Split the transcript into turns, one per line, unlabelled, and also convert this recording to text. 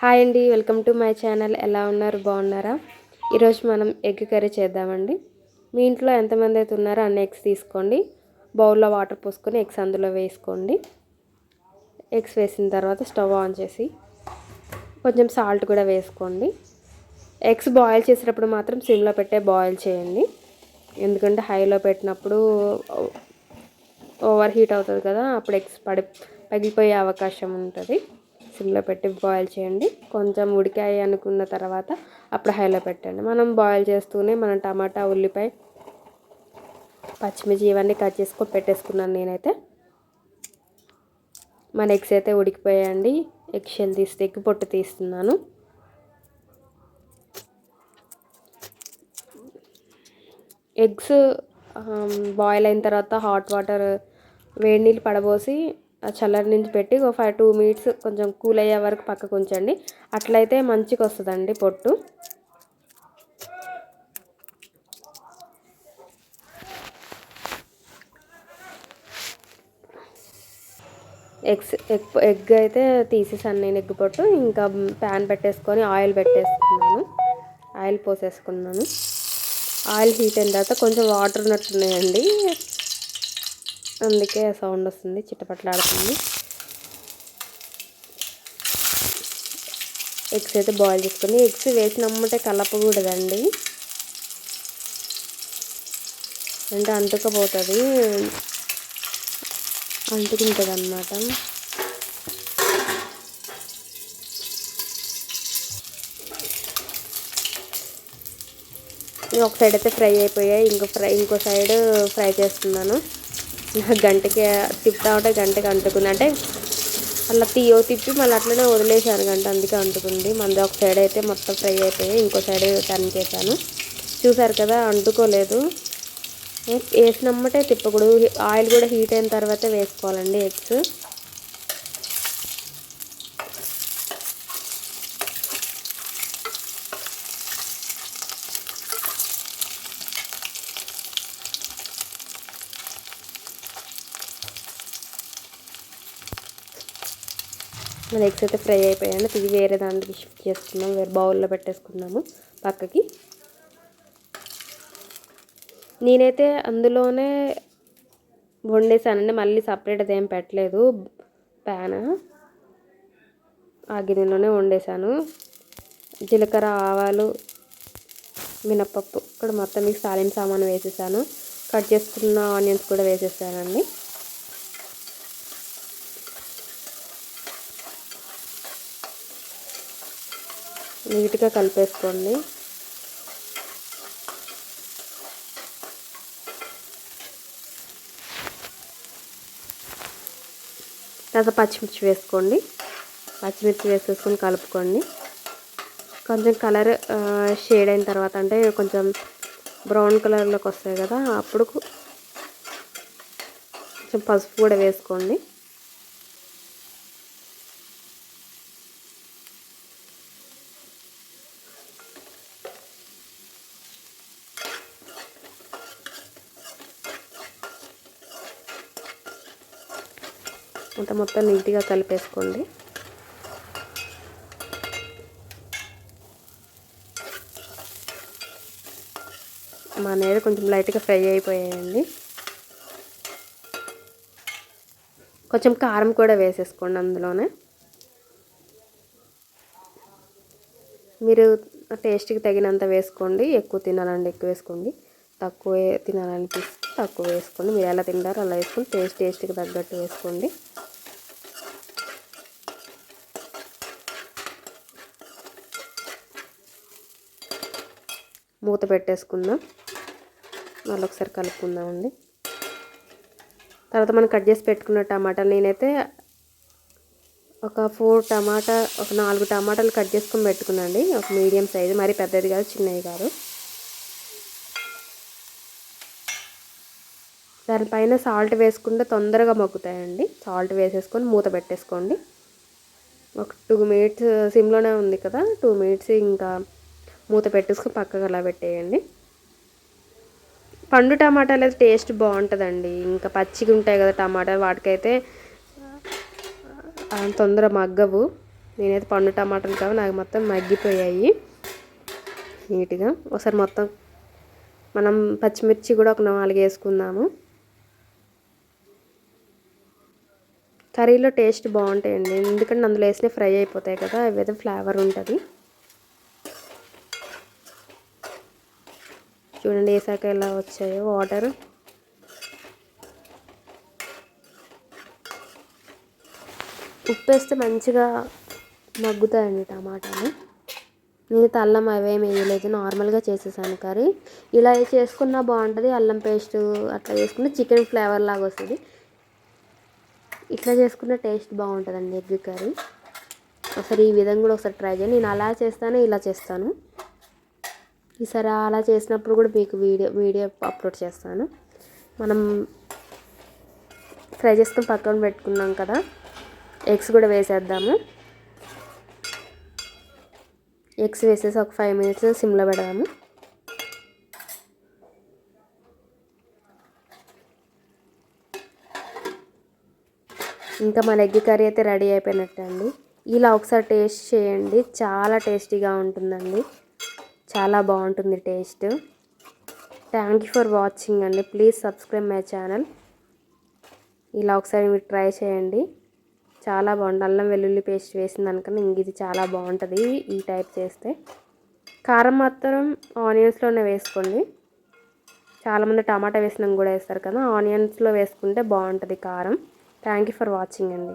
Hi అండి welcome to my channel. ఎలా ఉన్నారు? బాగున్నారా? ఈరోజు మనం ఎగ్ కర్రీ చేద్దామండి. మీ ఇంట్లో ఎంతమంది అయితే ఉన్నారో అన్ని ఎగ్స్ తీసుకోండి. బౌల్లో వాటర్ పోసుకొని ఎగ్స్ అందులో వేసుకోండి. ఎగ్స్ వేసిన తర్వాత స్టవ్ ఆన్ చేసి కొంచెం సాల్ట్ కూడా వేసుకోండి. ఎగ్స్ బాయిల్ చేసేటప్పుడు మాత్రం సిమ్లో పెట్టే బాయిల్ చేయండి. ఎందుకంటే హైలో పెట్టినప్పుడు ఓవర్ హీట్ అవుతుంది కదా అప్పుడు ఎగ్స్ పడి పగిలిపోయే అవకాశం ఉంటుంది. సిమ్లో పెట్టి బాయిల్ చేయండి. కొంచెం ఉడికాయి అనుకున్న తర్వాత అప్పుడు హైలో పెట్టండి. మనం బాయిల్ చేస్తూనే మనం టమాటా ఉల్లిపాయ పచ్చిమిర్చి ఇవన్నీ కట్ చేసుకొని పెట్టేసుకున్నాను నేనైతే. మన ఎగ్స్ అయితే ఉడికిపోయాయండి. ఎగ్ షెల్ తీస్తే ఎగ్ పొట్టు తీస్తున్నాను. ఎగ్స్ బాయిల్ అయిన తర్వాత హాట్ వాటర్ వేడి నీళ్ళు పడబోసి చల్లరి నుంచి పెట్టి ఒక ఫైవ్ టూ మినిట్స్ కొంచెం కూల్ అయ్యే వరకు పక్కకు ఉంచండి. అట్లయితే మంచిగా వస్తుందండి పొట్టు. ఎగ్స్ ఎగ్ ఎగ్ అయితే తీసేసాను నేను ఎగ్ పొట్టు. ఇంకా ప్యాన్ పెట్టేసుకొని ఆయిల్ పెట్టేసుకున్నాను. ఆయిల్ పోసేసుకున్నాను. ఆయిల్ హీట్ అయిన తర్వాత కొంచెం వాటర్ ఉన్నట్టున్నాయండి అందుకే సౌండ్ వస్తుంది చిట్టపట్లాడుతుంది ఎగ్స్ అయితే బాయిల్ చేసుకుని ఎగ్స్ వేసినమ్మంటే కలపకూడదండి. అంటే అంటుకపోతుంది అంటుకుంటుంది అన్నమాట ఒక సైడ్ అయితే ఫ్రై అయిపోయాయి ఇంకో ఫ్రై ఇంకో సైడ్ ఫ్రై చేస్తున్నాను. గంటకి తిప్పుతా ఉంటే గంటకి అంటుకుంది అంటే అలా తీయో తిప్పి మళ్ళీ అట్లనే వదిలేసాను గంట అందుకే అంటుకుంది. మంది ఒక సైడ్ అయితే మొత్తం ఫ్రై అయిపోయాయి ఇంకో సైడ్ టర్న్ చేశాను. చూసారు కదా అంటుకోలేదు. వేసినమ్మటే తిప్పకూడదు. ఆయిల్ కూడా హీట్ అయిన తర్వాత వేసుకోవాలండి ఎగ్స్. మన ఎగ్స్ అయితే ఫ్రై అయిపోయాను తిరిగి వేరే దానికి షిఫ్ట్ చేసుకున్నాం వేరే బౌల్లో పెట్టేసుకున్నాము పక్కకి. నేనైతే అందులోనే వండేసానండి. మళ్ళీ సపరేట్ అదేం పెట్టలేదు. ప్యాన్ ఆ గిన్నెలోనే వండేసాను. జీలకర్ర ఆవాలు మినప్పప్పు. ఇక్కడ మొత్తం మీకు సాలిం సామాను వేసేసాను. కట్ చేసుకున్న ఆనియన్స్ కూడా వేసేసానండి. నీట్గా కలిపేసుకోండి. తర్వాత పచ్చిమిర్చి వేసుకోండి. పచ్చిమిర్చి వేసేసుకొని కలుపుకోండి. కొంచెం కలర్ షేడ్ అయిన తర్వాత అంటే కొంచెం బ్రౌన్ కలర్లోకి వస్తాయి కదా అప్పుడు కొంచెం పసుపు కూడా వేసుకోండి. అంత మొత్తం నీట్గా కలిపేసుకోండి. మా నేడు కొంచెం లైట్గా ఫ్రై అయిపోయాయండి. కొంచెం కారం కూడా వేసేసుకోండి అందులోనే. మీరు టేస్ట్కి తగినంత వేసుకోండి ఎక్కువ తినాలండి ఎక్కువ వేసుకోండి. తక్కువ తినాలనిపిస్తే తక్కువ వేసుకోండి. మీరు ఎలా తింటారో అలా వేసుకొని టేస్ట్ టేస్ట్కి తగ్గట్టు వేసుకోండి. మూత పెట్టేసుకుందాం. మళ్ళీ ఒకసారి కలుపుకుందామండి. తర్వాత మనం కట్ చేసి పెట్టుకున్న టమాటాలు నేనైతే ఒక ఫోర్ టమాటా ఒక నాలుగు టమాటాలు కట్ చేసుకొని పెట్టుకున్నాండి ఒక మీడియం సైజు మరి పెద్దది కాదు చిన్నవి కాదు. దానిపైన సాల్ట్ వేసుకుంటే తొందరగా మొక్కుతాయండి సాల్ట్ వేసేసుకొని మూత పెట్టేసుకోండి. ఒక టూ మినిట్స్ సిమ్లోనే ఉంది కదా టూ మినిట్స్ ఇంకా మూత పెట్టేసుకుని పక్కకు అలా పెట్టేయండి. పండు టమాటాలు అయితే టేస్ట్ బాగుంటుందండి. ఇంకా పచ్చిగా ఉంటాయి కదా టమాటాలు వాటికైతే తొందర మగ్గవు. నేనైతే పండు టమాటాలు కావు నాకు మొత్తం మగ్గిపోయాయి. నీట్గా. ఒకసారి మొత్తం మనం పచ్చిమిర్చి కూడా ఒక నాలుగు వేసుకుందాము. కర్రీలో టేస్ట్ బాగుంటాయండి. ఎందుకంటే అందులో వేసిన ఫ్రై అయిపోతాయి కదా అవి అయితే ఫ్లేవర్ ఉంటుంది. చూడండి వేసాక ఎలా వచ్చాయో వాటర్ ఉప్పు వేస్తే మంచిగా మగ్గుతాయండి టమాటాలు. నేను అల్లం అవేమి వేయలేదు నార్మల్గా చేసేసాను కర్రీ. ఇలా చేసుకున్నా బాగుంటుంది అల్లం పేస్ట్ అట్లా చేసుకున్న చికెన్ ఫ్లేవర్ లాగా వస్తుంది. ఇట్లా చేసుకున్న టేస్ట్ బాగుంటుందండి ఎగ్ కర్రీ. ఒకసారి ఈ విధంగా కూడా ఒకసారి ట్రై చేయండి. నేను అలా చేస్తాను ఇలా చేస్తాను. ఈసారి అలా చేసినప్పుడు కూడా మీకు వీడియో వీడియో అప్లోడ్ చేస్తాను. మనం ఫ్రై చేసుకుని పక్కన పెట్టుకున్నాం కదా ఎగ్స్ కూడా వేసేద్దాము. ఎగ్స్ వేసేసి ఒక ఫైవ్ మినిట్స్ సిమ్లో పెడదాము. ఇంకా మన ఎగ్ కర్రీ అయితే రెడీ అయిపోయినట్టు అండి ఇలా ఒకసారి టేస్ట్ చేయండి చాలా టేస్టీగా ఉంటుందండి. చాలా బాగుంటుంది taste. Thank you for watching అండి. ప్లీజ్ సబ్స్క్రైబ్ మై ఛానల్ ఇలా ఒకసారి మీరు ట్రై చేయండి. చాలా బాగుంటుంది అల్లం వెల్లుల్లి పేస్ట్ వేసిన దానికన్నా ఇంక ఇది చాలా బాగుంటుంది ఈ టైప్ చేస్తే. కారం మాత్రం ఆనియన్స్లోనే వేసుకోండి. చాలామంది టమాటా వేసినాక కూడా వేస్తారు కదా ఆనియన్స్లో వేసుకుంటే బాగుంటుంది కారం. థ్యాంక్ యూ ఫర్ వాచింగ్ అండి.